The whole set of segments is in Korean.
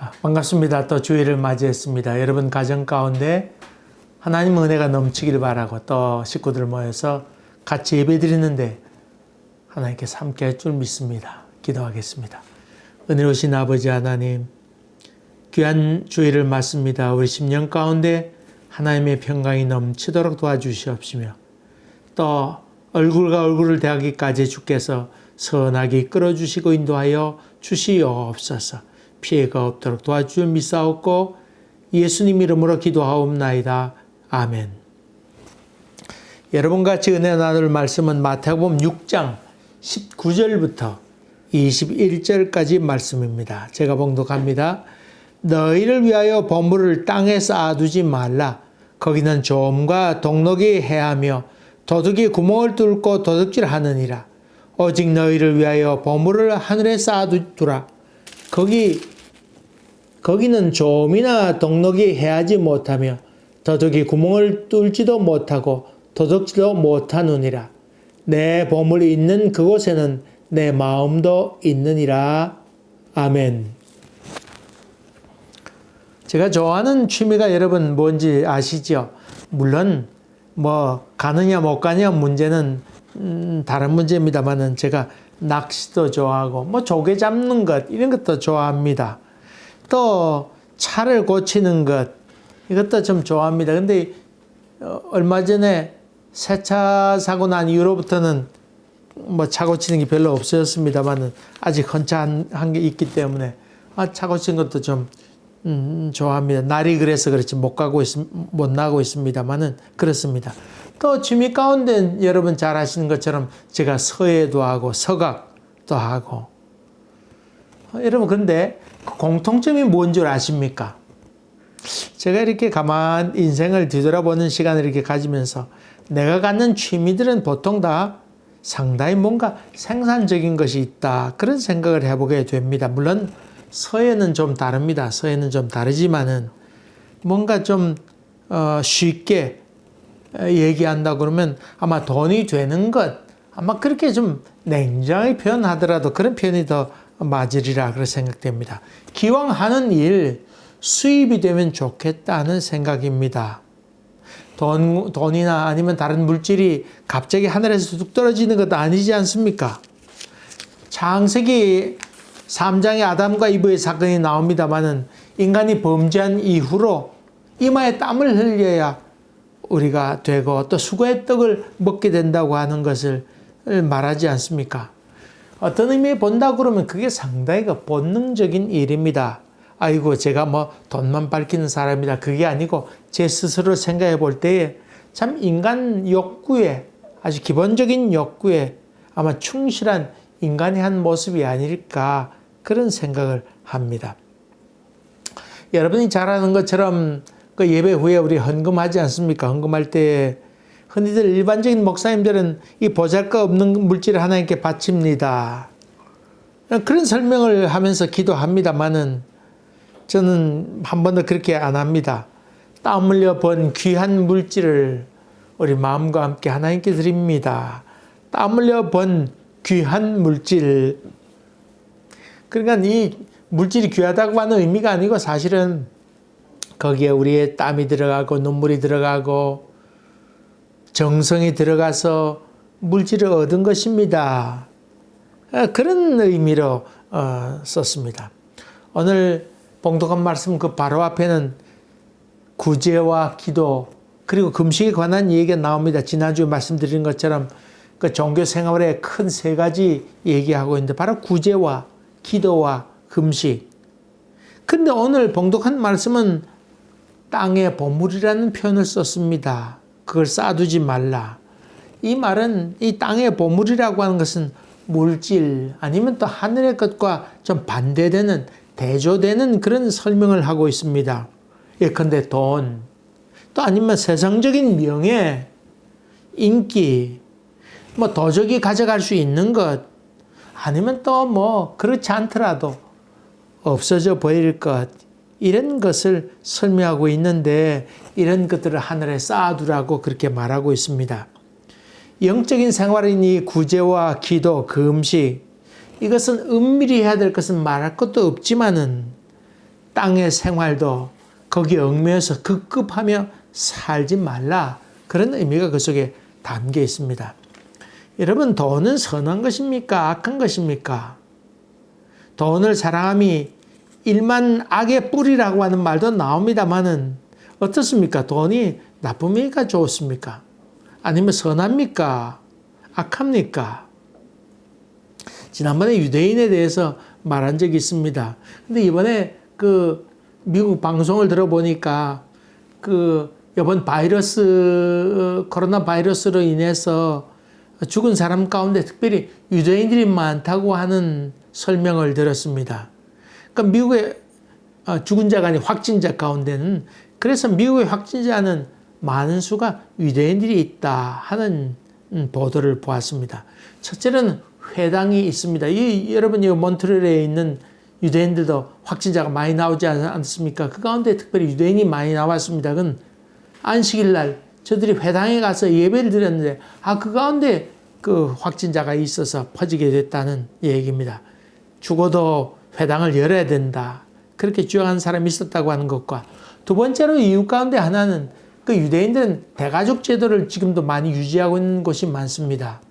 아, 반갑습니다. 또 주일을 맞이했습니다. 여러분 가정 가운데 하나님 은혜가 넘치길 바라고 또 식구들 모여서 같이 예배 드리는데 하나님께서 함께 할 줄 믿습니다. 기도하겠습니다. 은혜로우신 아버지 하나님, 귀한 주일을 맞습니다. 우리 10년 가운데 하나님의 평강이 넘치도록 도와주시옵시며 또 얼굴과 얼굴을 대하기까지 주께서 선하게 끌어주시고 인도하여 주시옵소서 피해가 없도록 도와주어 믿사옵고 예수님 이름으로 기도하옵나이다. 아멘 여러분 같이 은혜 나눌 말씀은 마태복음 6장 19절부터 21절까지 말씀입니다. 제가 봉독합니다. 너희를 위하여 보물을 땅에 쌓아두지 말라. 거기는 조음과 동록이 해하며 도둑이 구멍을 뚫고 도둑질하느니라. 오직 너희를 위하여 보물을 하늘에 쌓아두라. 거기 거기는 조음이나 동록이 해하지 못하며 도둑이 구멍을 뚫지도 못하고 도둑질도 못하느니라. 내 보물이 있는 그곳에는 내 마음도 있느니라. 아멘. 제가 좋아하는 취미가 여러분 뭔지 아시죠? 물론 뭐 가느냐 못 가냐 문제는 음, 다른 문제입니다만은 제가 낚시도 좋아하고 뭐 조개 잡는 것 이런 것도 좋아합니다. 또 차를 고치는 것 이것도 좀 좋아합니다. 근데 어, 얼마 전에 새 차 사고 난 이후로부터는 뭐 차 고치는 게 별로 없어졌습니다만은 아직 헌차 한 게 있기 때문에 아, 차 고치는 것도 좀 음, 좋아합니다. 날이 그래서 그렇지 못 가고 있, 못 나고 있습니다만은 그렇습니다. 또 취미 가운데 여러분 잘 아시는 것처럼 제가 서예도 하고 서각도 하고 어, 여러분 근데 그 공통점이 뭔 줄 아십니까? 제가 이렇게 가만 인생을 뒤돌아보는 시간을 이렇게 가지면서 내가 갖는 취미들은 보통 다 상당히 뭔가 생산적인 것이 있다. 그런 생각을 해보게 됩니다. 물론 서예는 좀 다릅니다. 서예는 좀 다르지만은 뭔가 좀 어, 쉽게 얘기한다 그러면 아마 돈이 되는 것 아마 그렇게 좀 냉정히 표현하더라도 그런 표현이 더 맞으리라 그렇게 생각됩니다. 기왕 하는 일 수입이 되면 좋겠다는 생각입니다. 돈, 돈이나 아니면 다른 물질이 갑자기 하늘에서 뚝 떨어지는 것도 아니지 않습니까? 창세기 3장의 아담과 이브의 사건이 나옵니다만은 인간이 범죄한 이후로 이마에 땀을 흘려야 우리가 되고 또 수고의 떡을 먹게 된다고 하는 것을 말하지 않습니까? 어떤 의미에 본다 그러면 그게 상당히 그 본능적인 일입니다. 아이고 제가 뭐 돈만 밝히는 사람이다 그게 아니고 제 스스로 생각해 볼 때에 참 인간 욕구에 아주 기본적인 욕구에 아마 충실한 인간의 한 모습이 아닐까 그런 생각을 합니다. 여러분이 잘 아는 것처럼 그 예배 후에 우리 헌금하지 않습니까? 헌금할 때 흔히들 일반적인 목사님들은 이 보잘것 없는 물질을 하나님께 바칩니다. 그런 설명을 하면서 기도합니다만은 저는 한 번도 그렇게 안 합니다. 땀 흘려 번 귀한 물질을 우리 마음과 함께 하나님께 드립니다. 땀 흘려 번 귀한 물질. 그러니까 이 물질이 귀하다고 하는 의미가 아니고 사실은 거기에 우리의 땀이 들어가고 눈물이 들어가고 정성이 들어가서 물질을 얻은 것입니다. 아, 그런 의미로 어, 썼습니다. 오늘 봉독한 말씀 그 바로 앞에는 구제와 기도 그리고 금식에 관한 얘기가 나옵니다. 지난주에 말씀드린 것처럼 그 종교 생활의 큰 세 가지 얘기하고 있는데 바로 구제와 기도와 금식. 근데 오늘 봉독한 말씀은 땅의 보물이라는 표현을 썼습니다. 그걸 쌓아두지 말라. 이 말은 이 땅의 보물이라고 하는 것은 물질 아니면 또 하늘의 것과 좀 반대되는 대조되는 그런 설명을 하고 있습니다. 예컨대 돈, 또 아니면 세상적인 명예, 인기, 뭐 도적이 가져갈 수 있는 것, 아니면 또 뭐 그렇지 않더라도 없어져 보일 것, 이런 것을 설명하고 있는데 이런 것들을 하늘에 쌓아두라고 그렇게 말하고 있습니다. 영적인 생활인 이 구제와 기도, 금식 이것은 은밀히 해야 될 것은 말할 것도 없지만은 땅의 생활도 거기에 얽매여서 급급하며 살지 말라. 그런 의미가 그 속에 담겨 있습니다. 여러분, 돈은 선한 것입니까? 악한 것입니까? 돈을 사랑함이 일만 악의 뿌리라고 하는 말도 나옵니다만은 어떻습니까? 돈이 나쁩니까? 좋습니까? 아니면 선합니까? 악합니까? 지난번에 유대인에 대해서 말한 적이 있습니다. 근데 이번에 그 미국 방송을 들어보니까 그 이번 바이러스 코로나 바이러스로 인해서 죽은 사람 가운데 특별히 유대인들이 많다고 하는 설명을 들었습니다. 그러니까 미국의 어, 죽은 자가 아닌 확진자 가운데는 그래서 미국의 확진자는 많은 수가 유대인들이 있다 하는 음, 보도를 보았습니다. 첫째는 회당이 있습니다. 이 여러분 이 몬트리올에 있는 유대인들도 확진자가 많이 나오지 않습니까? 그 가운데 특별히 유대인이 많이 나왔습니다. 그건 안식일 날 저들이 회당에 가서 예배를 드렸는데 아 그 가운데 그 확진자가 있어서 퍼지게 됐다는 얘기입니다. 죽어도 회당을 열어야 된다. 그렇게 주장하는 사람이 있었다고 하는 것과 두 번째로 이유 가운데 하나는 그 유대인들은 대가족 제도를 지금도 많이 유지하고 있는 곳이 많습니다.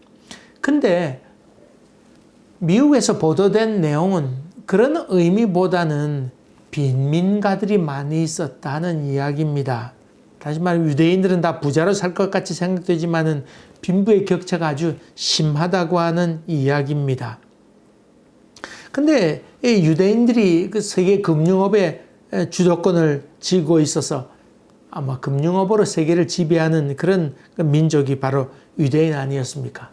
근데 미국에서 보도된 내용은 그런 의미보다는 빈민가들이 많이 있었다는 이야기입니다. 다시 말해 유대인들은 다 부자로 살 것 같이 생각되지만은 빈부의 격차가 아주 심하다고 하는 이야기입니다. 근데 이 유대인들이 그 세계 금융업의 주도권을 쥐고 있어서 아마 금융업으로 세계를 지배하는 그런 그 민족이 바로 유대인 아니었습니까?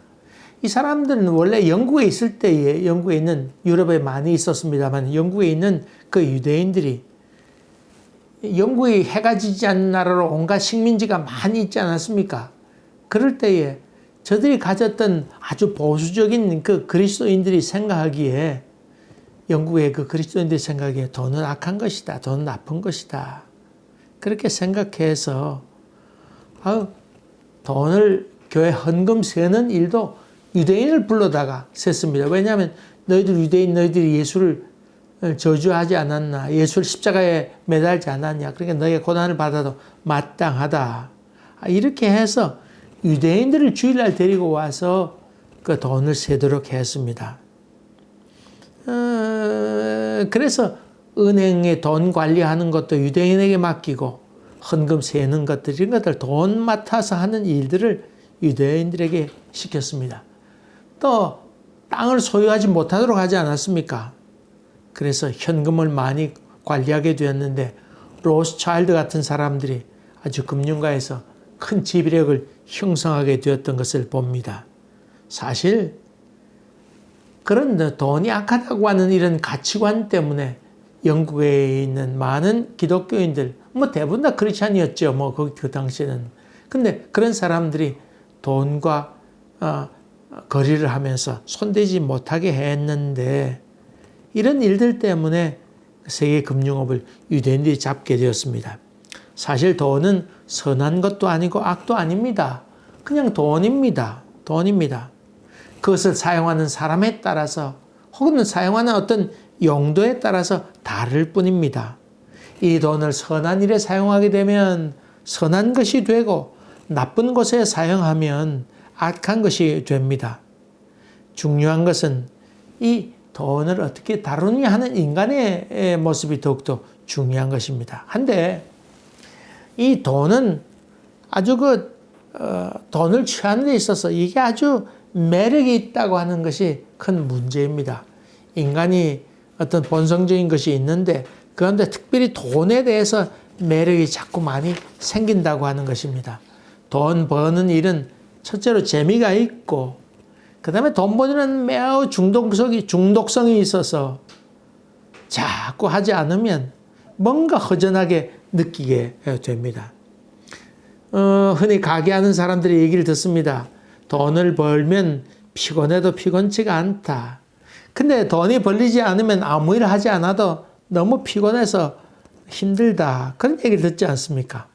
이 사람들은 원래 영국에 있을 때에 영국에 있는 유럽에 많이 있었습니다만 영국에 있는 그 유대인들이 영국이 해가 지지 않는 나라로 온갖 식민지가 많이 있지 않았습니까? 그럴 때에 저들이 가졌던 아주 보수적인 그 그리스도인들이 생각하기에 영국의 그 그리스도인들이 생각하기에 돈은 악한 것이다. 돈은 나쁜 것이다. 그렇게 생각해서 아, 돈을 교회 헌금 세는 일도 유대인을 불러다가 셌습니다. 왜냐하면 너희들 유대인 너희들이 예수를 저주하지 않았나 예수를 십자가에 매달지 않았냐 그러니까 너희가 고난을 받아도 마땅하다 아, 이렇게 해서 유대인들을 주일날 데리고 와서 그 돈을 세도록 했습니다. 어, 그래서 은행에 돈 관리하는 것도 유대인에게 맡기고 헌금 세는 것들 이런 것들 돈 맡아서 하는 일들을 유대인들에게 시켰습니다. 또 땅을 소유하지 못하도록 하지 않았습니까? 그래서 현금을 많이 관리하게 되었는데 로스차일드 같은 사람들이 아주 금융가에서 큰 지배력을 형성하게 되었던 것을 봅니다. 사실 그런 돈이 악하다고 하는 이런 가치관 때문에 영국에 있는 많은 기독교인들, 뭐 대부분 다 크리스찬이었죠. 뭐 그, 그 당시에는. 근데 그런 사람들이 돈과 어, 거리를 하면서 손대지 못하게 했는데 이런 일들 때문에 세계 금융업을 유대인들이 잡게 되었습니다. 사실 돈은 선한 것도 아니고 악도 아닙니다. 그냥 돈입니다. 돈입니다. 그것을 사용하는 사람에 따라서 혹은 사용하는 어떤 용도에 따라서 다를 뿐입니다. 이 돈을 선한 일에 사용하게 되면 선한 것이 되고 나쁜 것에 사용하면 악한 것이 됩니다. 중요한 것은 이 돈을 어떻게 다루느냐 하는 인간의 모습이 더욱더 중요한 것입니다. 한데 이 돈은 아주 그 어, 돈을 취하는 데 있어서 이게 아주 매력이 있다고 하는 것이 큰 문제입니다. 인간이 어떤 본성적인 것이 있는데 그런데 특별히 돈에 대해서 매력이 자꾸 많이 생긴다고 하는 것입니다. 돈 버는 일은 첫째로 재미가 있고 그 다음에 돈 버는 매우 중독성이, 중독성이 있어서 자꾸 하지 않으면 뭔가 허전하게 느끼게 됩니다. 어, 흔히 가게하는 사람들의 얘기를 듣습니다. 돈을 벌면 피곤해도 피곤치가 않다. 근데 돈이 벌리지 않으면 아무 일을 하지 않아도 너무 피곤해서 힘들다. 그런 얘기를 듣지 않습니까?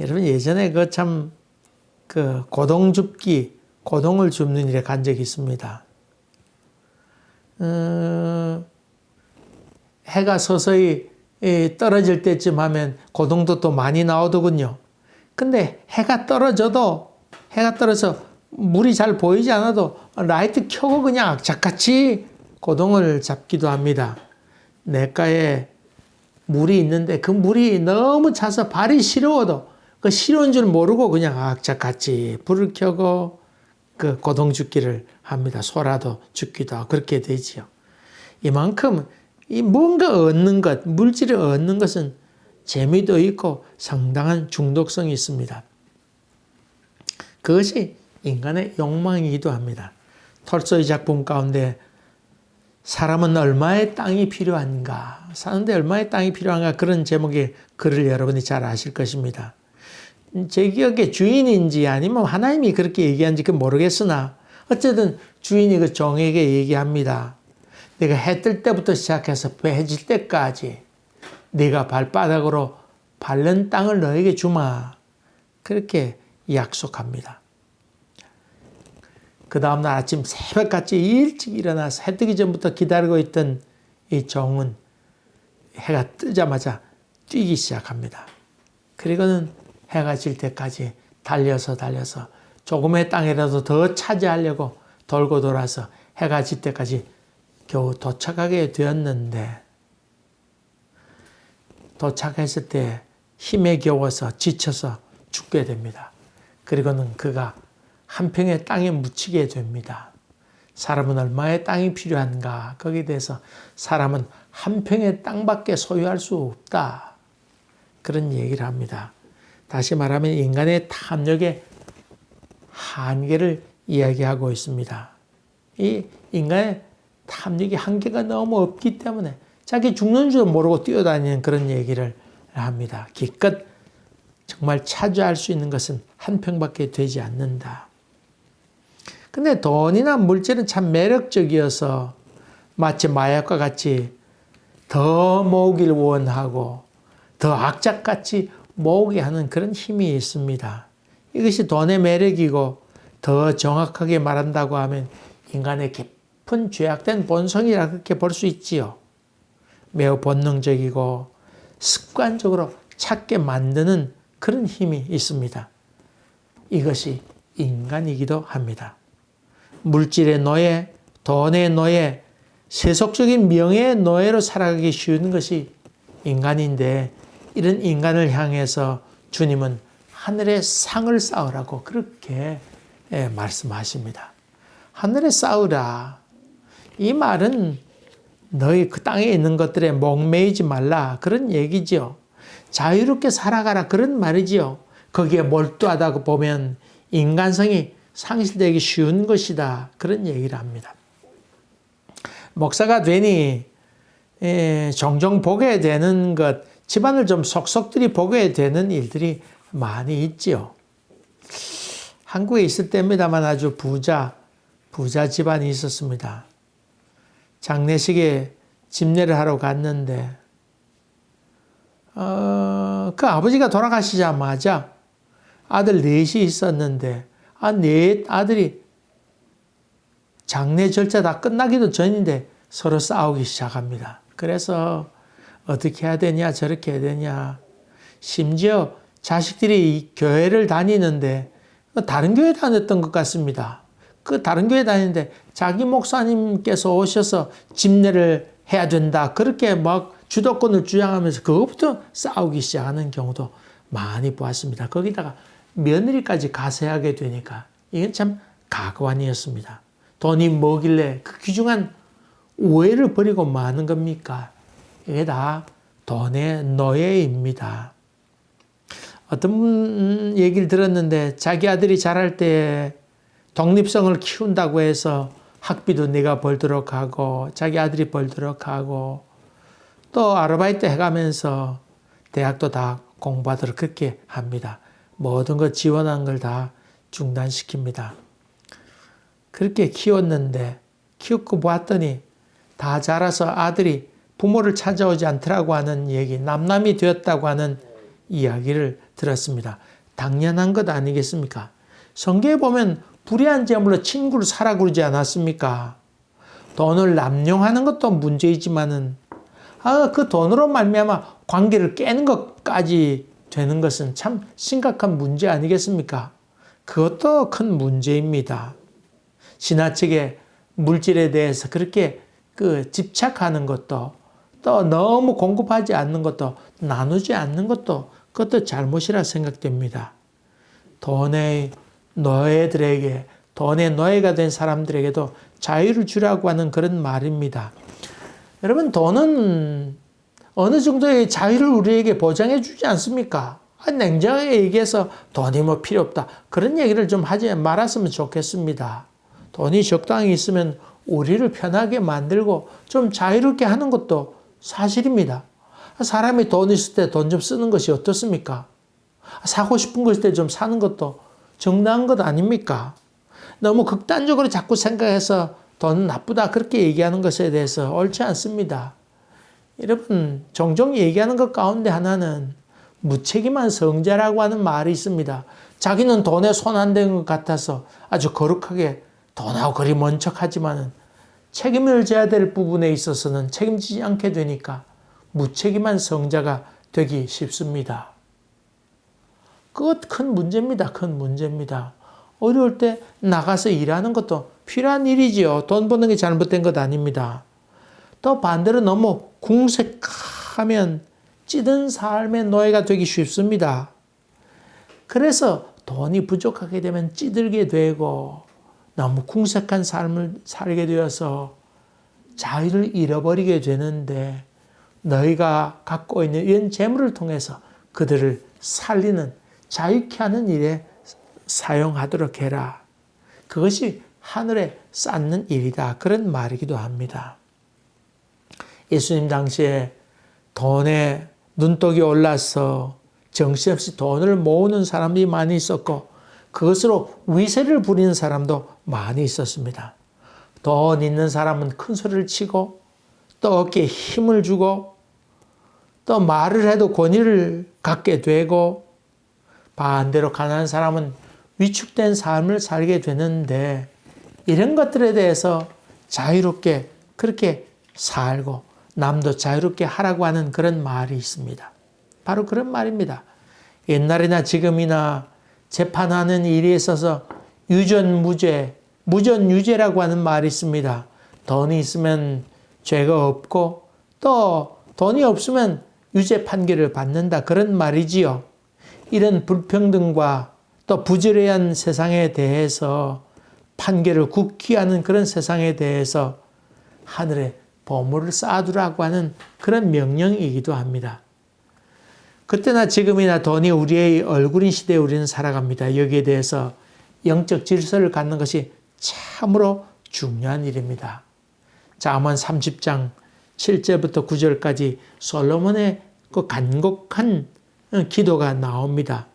여러분 예전에 그 참그 고동 줍기 고동을 줍는 일에 간 적이 있습니다. 어, 해가 서서히 예, 떨어질 때쯤 하면 고동도 또 많이 나오더군요. 근데 해가 떨어져도 해가 떨어서 물이 잘 보이지 않아도 라이트 켜고 그냥 악착같이 고동을 잡기도 합니다. 냇가에 물이 있는데 그 물이 너무 차서 발이 시려워도 그 시려운 줄 모르고 그냥 악착같이 불을 켜고 그 고동 죽기를 합니다. 소라도 죽기도 하고 그렇게 되지요. 이만큼 이 뭔가 얻는 것, 물질을 얻는 것은 재미도 있고 상당한 중독성이 있습니다. 그것이 인간의 욕망이기도 합니다. 톨스토이 작품 가운데 사람은 얼마의 땅이 필요한가? 사는데 얼마의 땅이 필요한가? 그런 제목의 글을 여러분이 잘 아실 것입니다. 제 기억에 주인인지 아니면 하나님이 그렇게 얘기한지 그 모르겠으나 어쨌든 주인이 그 종에게 얘기합니다. 내가 해 뜰 때부터 시작해서 배질 때까지 네가 발바닥으로 밟는 땅을 너에게 주마. 그렇게 약속합니다. 그 다음날 아침 새벽같이 일찍 일어나서 해 뜨기 전부터 기다리고 있던 이 종은 해가 뜨자마자 뛰기 시작합니다. 그리고는 해가 질 때까지 달려서 달려서 조금의 땅이라도 더 차지하려고 돌고 돌아서 해가 질 때까지 겨우 도착하게 되었는데 도착했을 때 힘에 겨워서 지쳐서 죽게 됩니다. 그리고는 그가 한 평의 땅에 묻히게 됩니다. 사람은 얼마의 땅이 필요한가? 거기에 대해서 사람은 한 평의 땅밖에 소유할 수 없다. 그런 얘기를 합니다. 다시 말하면 인간의 탐욕의 한계를 이야기하고 있습니다. 이 인간의 탐욕의 한계가 너무 없기 때문에 자기 죽는 줄 모르고 뛰어다니는 그런 얘기를 합니다. 기껏 정말 차지할 수 있는 것은 한 평밖에 되지 않는다. 근데 돈이나 물질은 참 매력적이어서 마치 마약과 같이 더 모으길 원하고 더 악착같이 모으게 하는 그런 힘이 있습니다. 이것이 돈의 매력이고 더 정확하게 말한다고 하면 인간의 깊은 죄악된 본성이라 그렇게 볼 수 있지요. 매우 본능적이고 습관적으로 찾게 만드는 그런 힘이 있습니다. 이것이 인간이기도 합니다. 물질의 노예, 돈의 노예, 세속적인 명예의 노예로 살아가기 쉬운 것이 인간인데 이런 인간을 향해서 주님은 하늘의 상을 쌓으라고 그렇게 예, 말씀하십니다. 하늘에 쌓으라. 이 말은 너희 그 땅에 있는 것들에 목매이지 말라. 그런 얘기지요. 자유롭게 살아가라. 그런 말이지요. 거기에 몰두하다고 보면 인간성이 상실되기 쉬운 것이다. 그런 얘기를 합니다. 목사가 되니 예, 종종 보게 되는 것, 집안을 좀 속속들이 보게 되는 일들이 많이 있지요. 한국에 있을 때입니다만 아주 부자, 부자 집안이 있었습니다. 장례식에 집례를 하러 갔는데, 어, 그 아버지가 돌아가시자마자 아들 넷이 있었는데, 아, 네 아들이 장례 절차 다 끝나기도 전인데 서로 싸우기 시작합니다. 그래서 어떻게 해야 되냐, 저렇게 해야 되냐. 심지어 자식들이 교회를 다니는데 다른 교회 다녔던 것 같습니다. 그 다른 교회 다니는데 자기 목사님께서 오셔서 집례를 해야 된다. 그렇게 막 주도권을 주장하면서 그것부터 싸우기 시작하는 경우도 많이 보았습니다. 거기다가 며느리까지 가세하게 되니까 이건 참 가관이었습니다. 돈이 뭐길래 그 귀중한 우애를 버리고 마는 겁니까? 이게 다 돈의 노예입니다. 어떤 얘기를 들었는데 자기 아들이 자랄 때 독립성을 키운다고 해서 학비도 내가 벌도록 하고 자기 아들이 벌도록 하고 또 아르바이트 해가면서 대학도 다 공부하도록 그렇게 합니다. 모든 것 지원한 걸 다 중단시킵니다. 그렇게 키웠는데 키우고 보았더니 다 자라서 아들이 부모를 찾아오지 않더라고 하는 얘기, 남남이 되었다고 하는 이야기를 들었습니다. 당연한 것 아니겠습니까? 성경에 보면 불의한 재물로 친구를 사라 그러지 않았습니까? 돈을 남용하는 것도 문제이지만은 아, 그 돈으로 말미암아 관계를 깨는 것까지 되는 것은 참 심각한 문제 아니겠습니까? 그것도 큰 문제입니다. 지나치게 물질에 대해서 그렇게 그 집착하는 것도 또 너무 공급하지 않는 것도 나누지 않는 것도 그것도 잘못이라 생각됩니다. 돈의 노예들에게 돈의 노예가 된 사람들에게도 자유를 주라고 하는 그런 말입니다. 여러분 돈은 어느 정도의 자유를 우리에게 보장해 주지 않습니까? 아, 냉정하게 얘기해서 돈이 뭐 필요 없다. 그런 얘기를 좀 하지 말았으면 좋겠습니다. 돈이 적당히 있으면 우리를 편하게 만들고 좀 자유롭게 하는 것도 사실입니다. 사람이 돈 있을 때 돈 좀 쓰는 것이 어떻습니까? 사고 싶은 거 있을 때좀 사는 것도 정당한 것 아닙니까? 너무 극단적으로 자꾸 생각해서 돈 나쁘다 그렇게 얘기하는 것에 대해서 옳지 않습니다. 여러분 종종 얘기하는 것 가운데 하나는 무책임한 성자라고 하는 말이 있습니다. 자기는 돈에 손 안 대는 것 같아서 아주 거룩하게 돈하고 그리 먼 척하지만은 책임을 져야 될 부분에 있어서는 책임지지 않게 되니까 무책임한 성자가 되기 쉽습니다. 그것 큰 문제입니다. 큰 문제입니다. 어려울 때 나가서 일하는 것도 필요한 일이지요. 돈 버는 게 잘못된 것 아닙니다. 또 반대로 너무 궁색하면 찌든 삶의 노예가 되기 쉽습니다. 그래서 돈이 부족하게 되면 찌들게 되고 너무 궁색한 삶을 살게 되어서 자유를 잃어버리게 되는데 너희가 갖고 있는 이런 재물을 통해서 그들을 살리는 자유케 하는 일에 사용하도록 해라. 그것이 하늘에 쌓는 일이다. 그런 말이기도 합니다. 예수님 당시에 돈에 눈독이 올라서 정신없이 돈을 모으는 사람들이 많이 있었고 그것으로 위세를 부리는 사람도 많이 있었습니다. 돈 있는 사람은 큰 소리를 치고 또 어깨에 힘을 주고 또 말을 해도 권위를 갖게 되고 반대로 가난한 사람은 위축된 삶을 살게 되는데 이런 것들에 대해서 자유롭게 그렇게 살고 남도 자유롭게 하라고 하는 그런 말이 있습니다. 바로 그런 말입니다. 옛날이나 지금이나 재판하는 일에 있어서 유전무죄, 무전유죄라고 하는 말이 있습니다. 돈이 있으면 죄가 없고 또 돈이 없으면 유죄 판결을 받는다 그런 말이지요. 이런 불평등과 또 부지런한 세상에 대해서 판결을 굳게 하는 그런 세상에 대해서 하늘에 보물을 쌓아두라고 하는 그런 명령이기도 합니다. 그때나 지금이나 돈이 우리의 얼굴인 시대에 우리는 살아갑니다. 여기에 대해서 영적 질서를 갖는 것이 참으로 중요한 일입니다. 잠언 30장 7절부터 9절까지 솔로몬의 그 간곡한 기도가 나옵니다.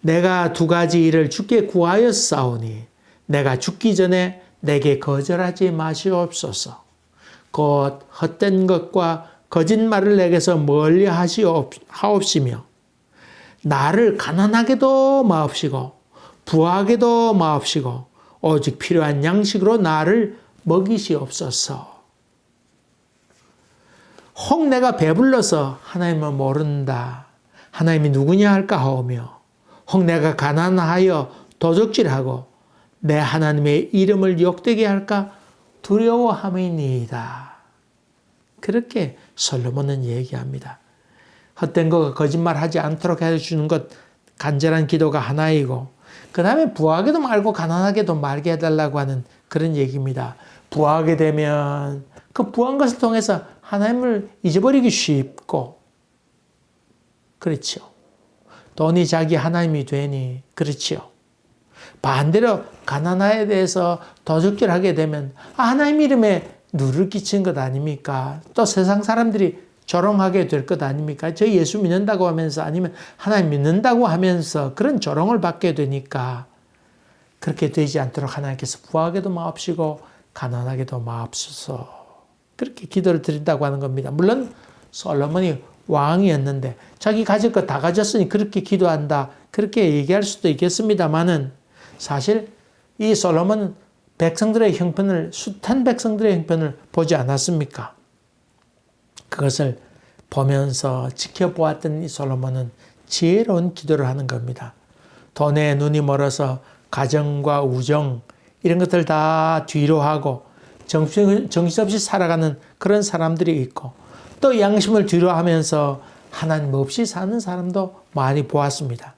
내가 두 가지 일을 주께 구하였사오니 내가 죽기 전에 내게 거절하지 마시옵소서. 곧 헛된 것과 거짓말을 내게서 멀리 하옵시며 나를 가난하게도 마옵시고 부하게도 마옵시고 오직 필요한 양식으로 나를 먹이시옵소서. 혹 내가 배불러서 하나님을 모른다. 하나님이 누구냐 할까 하오며 혹 내가 가난하여 도적질하고 내 하나님의 이름을 욕되게 할까 두려워함이니이다. 그렇게 솔로몬은 얘기합니다. 헛된 거 거짓말하지 않도록 해주는 것 간절한 기도가 하나이고 그 다음에 부하게도 말고 가난하게도 말게 해달라고 하는 그런 얘기입니다. 부하게 되면 그 부한 것을 통해서 하나님을 잊어버리기 쉽고 그렇죠. 돈이 자기 하나님이 되니 그렇지요. 반대로 가난화에 대해서 도적질하게 되면 아, 하나님 이름에 누를 끼친 것 아닙니까? 또 세상 사람들이 조롱하게 될 것 아닙니까? 저 예수 믿는다고 하면서 아니면 하나님 믿는다고 하면서 그런 조롱을 받게 되니까 그렇게 되지 않도록 하나님께서 부하게도 마옵시고 가난하게도 마옵소서 그렇게 기도를 드린다고 하는 겁니다. 물론 솔로몬이 왕이었는데 자기 가질 거다 가졌으니 그렇게 기도한다 그렇게 얘기할 수도 있겠습니다만은 사실 이 솔로몬은 백성들의 형편을 숱한 백성들의 형편을 보지 않았습니까? 그것을 보면서 지켜보았던 이 솔로몬은 지혜로운 기도를 하는 겁니다. 돈에 눈이 멀어서 가정과 우정 이런 것들 다 뒤로 하고 정신, 정신없이 살아가는 그런 사람들이 있고 또 양심을 뒤로 하면서 하나님 없이 사는 사람도 많이 보았습니다.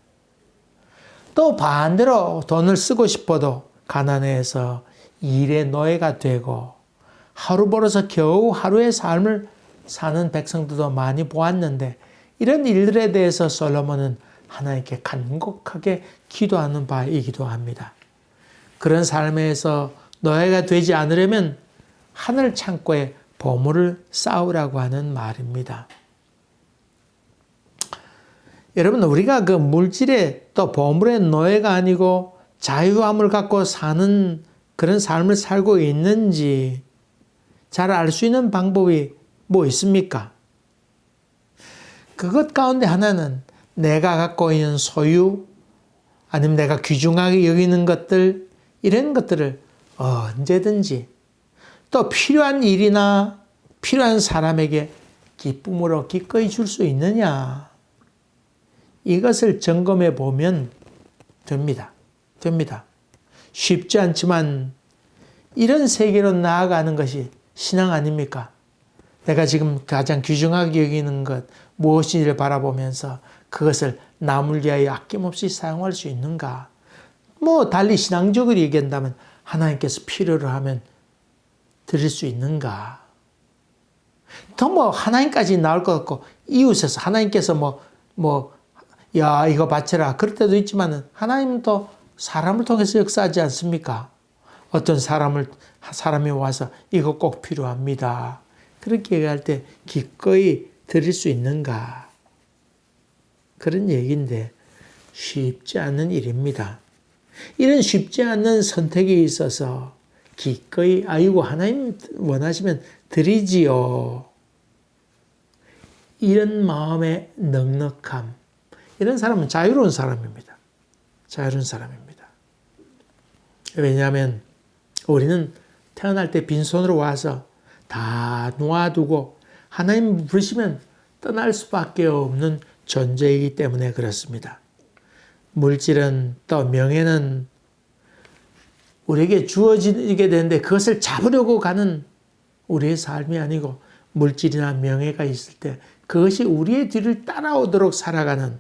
또 반대로 돈을 쓰고 싶어도 가난해서 일의 노예가 되고 하루 벌어서 겨우 하루의 삶을 사는 백성들도 많이 보았는데 이런 일들에 대해서 솔로몬은 하나님께 간곡하게 기도하는 바이기도 합니다. 그런 삶에서 노예가 되지 않으려면 하늘 창고에 보물을 쌓으라고 하는 말입니다. 여러분, 우리가 그 물질의 또 보물의 노예가 아니고 자유함을 갖고 사는 그런 삶을 살고 있는지 잘 알 수 있는 방법이 뭐 있습니까? 그것 가운데 하나는 내가 갖고 있는 소유, 아니면 내가 귀중하게 여기는 것들, 이런 것들을 언제든지 또 필요한 일이나 필요한 사람에게 기쁨으로 기꺼이 줄 수 있느냐. 이것을 점검해 보면 됩니다. 됩니다. 쉽지 않지만 이런 세계로 나아가는 것이 신앙 아닙니까? 내가 지금 가장 귀중하게 여기는 것 무엇인지를 바라보면서 그것을 남을 위하여 아낌없이 사용할 수 있는가? 뭐 달리 신앙적으로 얘기한다면 하나님께서 필요로 하면 드릴 수 있는가? 더 뭐 하나님까지 나올 것 같고 이웃에서 하나님께서 뭐 뭐 야 이거 바쳐라 그럴 때도 있지만은 하나님은 또 사람을 통해서 역사하지 않습니까? 어떤 사람을 사람이 와서 이거 꼭 필요합니다. 그렇게 얘기할 때 기꺼이 드릴 수 있는가? 그런 얘기인데 쉽지 않은 일입니다. 이런 쉽지 않은 선택에 있어서 기꺼이 아이고 하나님 원하시면 드리지요. 이런 마음의 넉넉함. 이런 사람은 자유로운 사람입니다. 자유로운 사람입니다. 왜냐하면 우리는 태어날 때 빈손으로 와서 다 놓아두고 하나님 부르시면 떠날 수밖에 없는 존재이기 때문에 그렇습니다. 물질은 또 명예는 우리에게 주어지게 되는데 그것을 잡으려고 가는 우리의 삶이 아니고 물질이나 명예가 있을 때 그것이 우리의 뒤를 따라오도록 살아가는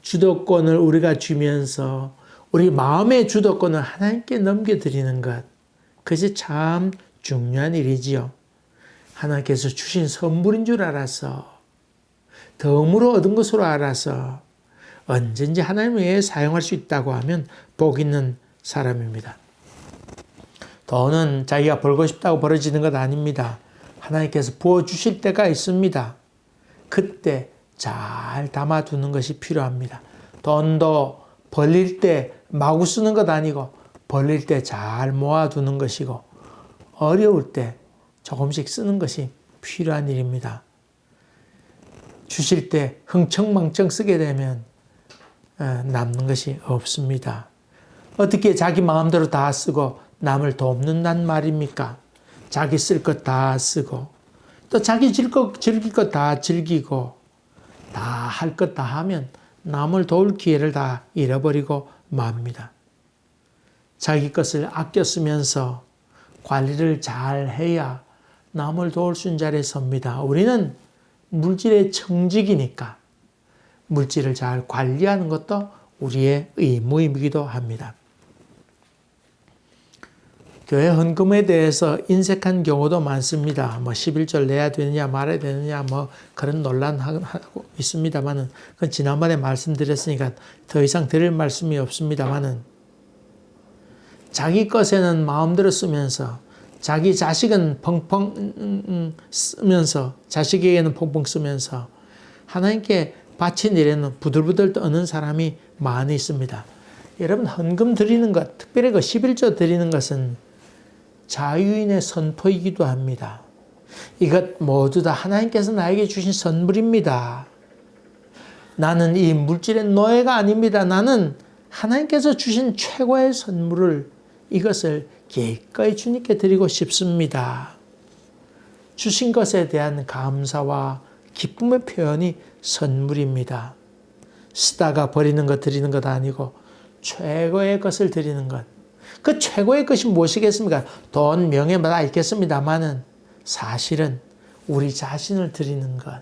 주도권을 우리가 주면서 우리 마음의 주도권을 하나님께 넘겨드리는 것. 그것이 참 중요한 일이지요. 하나님께서 주신 선물인 줄 알아서 덤으로 얻은 것으로 알아서 언제든지 하나님 외에 사용할 수 있다고 하면 복 있는 사람입니다. 돈은 자기가 벌고 싶다고 벌어지는 것 아닙니다. 하나님께서 부어주실 때가 있습니다. 그때 잘 담아두는 것이 필요합니다. 돈도 벌릴 때 마구 쓰는 것 아니고 벌릴 때 잘 모아두는 것이고 어려울 때 조금씩 쓰는 것이 필요한 일입니다. 주실 때 흥청망청 쓰게 되면 어, 남는 것이 없습니다. 어떻게 자기 마음대로 다 쓰고 남을 돕는단 말입니까? 자기 쓸 것 다 쓰고 또 자기 즐길 것 다 즐기고 다 할 것 다 하면 남을 도울 기회를 다 잃어버리고 맙니다. 자기 것을 아껴 쓰면서 관리를 잘 해야 남을 도울 수 있는 자리에 섭니다. 우리는 물질의 청직이니까 물질을 잘 관리하는 것도 우리의 의무이기도 합니다. 교회 헌금에 대해서 인색한 경우도 많습니다. 뭐 11절 내야 되느냐 말아야 되느냐 뭐 그런 논란하고 있습니다만은 그건 지난번에 말씀드렸으니까 더 이상 드릴 말씀이 없습니다만은 자기 것에는 마음대로 쓰면서 자기 자식은 펑펑 쓰면서 자식에게는 펑펑 쓰면서 하나님께 바친 일에는 부들부들 떠는 사람이 많이 있습니다. 여러분 헌금 드리는 것, 특별히 그 11조 드리는 것은 자유인의 선포이기도 합니다. 이것 모두 다 하나님께서 나에게 주신 선물입니다. 나는 이 물질의 노예가 아닙니다. 나는 하나님께서 주신 최고의 선물을 이것을 기꺼이 주님께 드리고 싶습니다. 주신 것에 대한 감사와 기쁨의 표현이 선물입니다. 쓰다가 버리는 것 드리는 것 아니고 최고의 것을 드리는 것. 그 최고의 것이 무엇이겠습니까? 돈, 명예 다 있겠습니다만은 사실은 우리 자신을 드리는 것.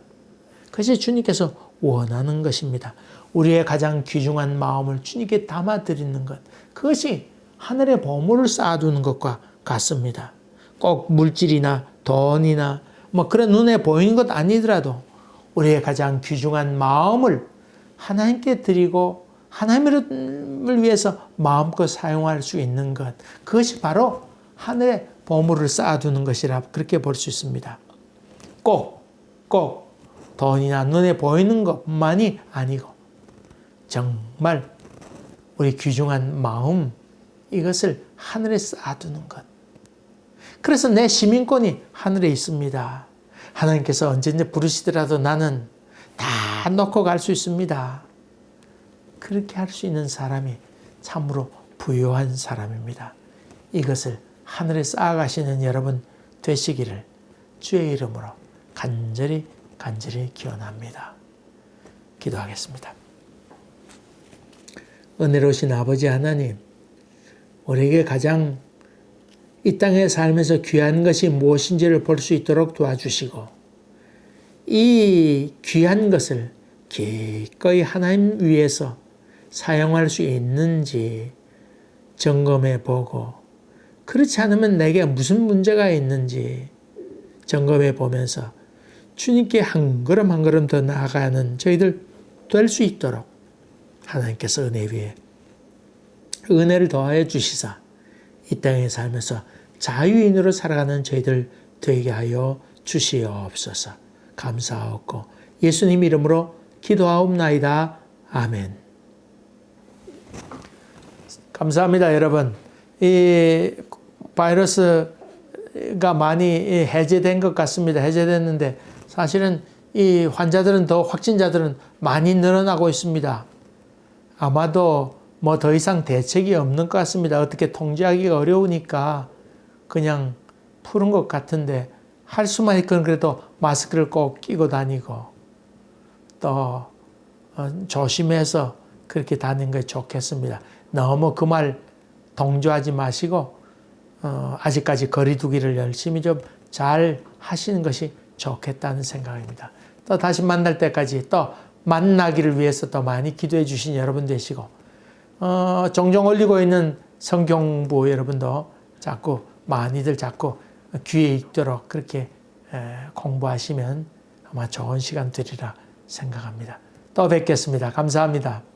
그것이 주님께서 원하는 것입니다. 우리의 가장 귀중한 마음을 주님께 담아 드리는 것. 그것이 하늘의 보물을 쌓아두는 것과 같습니다. 꼭 물질이나 돈이나 뭐 그런 눈에 보이는 것 아니더라도 우리의 가장 귀중한 마음을 하나님께 드리고 하나님을 위해서 마음껏 사용할 수 있는 것. 그것이 바로 하늘의 보물을 쌓아두는 것이라 그렇게 볼 수 있습니다. 꼭, 꼭 돈이나 눈에 보이는 것만이 아니고 정말 우리 귀중한 마음 이것을 하늘에 쌓아두는 것. 그래서 내 시민권이 하늘에 있습니다. 하나님께서 언제든지 부르시더라도 나는 다 놓고 갈 수 있습니다. 그렇게 할 수 있는 사람이 참으로 부유한 사람입니다. 이것을 하늘에 쌓아가시는 여러분 되시기를 주의 이름으로 간절히 간절히 기원합니다. 기도하겠습니다. 은혜로우신 아버지 하나님, 우리에게 가장 이 땅에 살면서 귀한 것이 무엇인지를 볼 수 있도록 도와주시고, 이 귀한 것을 기꺼이 하나님 위해서 사용할 수 있는지 점검해 보고, 그렇지 않으면 내게 무슨 문제가 있는지 점검해 보면서 주님께 한 걸음 한 걸음 더 나아가는 저희들 될 수 있도록 하나님께서 은혜 위에 은혜를 더하여 주시사 이 땅에 살면서 자유인으로 살아가는 저희들 되게 하여 주시옵소서. 감사하옵고 예수님 이름으로 기도하옵나이다. 아멘. 감사합니다, 여러분. 이 바이러스가 많이 해제된 것 같습니다. 해제됐는데 사실은 이 환자들은 더 확진자들은 많이 늘어나고 있습니다. 아마도 뭐 더 이상 대책이 없는 것 같습니다. 어떻게 통제하기가 어려우니까 그냥 푸른 것 같은데 할 수만 있건 그래도 마스크를 꼭 끼고 다니고 또 어, 조심해서 그렇게 다니는 게 좋겠습니다. 너무 그 말 동조하지 마시고 어, 아직까지 거리두기를 열심히 좀 잘 하시는 것이 좋겠다는 생각입니다. 또 다시 만날 때까지 또 만나기를 위해서 또 많이 기도해 주신 여러분 되시고 어, 종종 올리고 있는 성경부 여러분도 자꾸 많이들 자꾸 귀에 익도록 그렇게 에, 공부하시면 아마 좋은 시간 되리라 생각합니다. 또 뵙겠습니다. 감사합니다.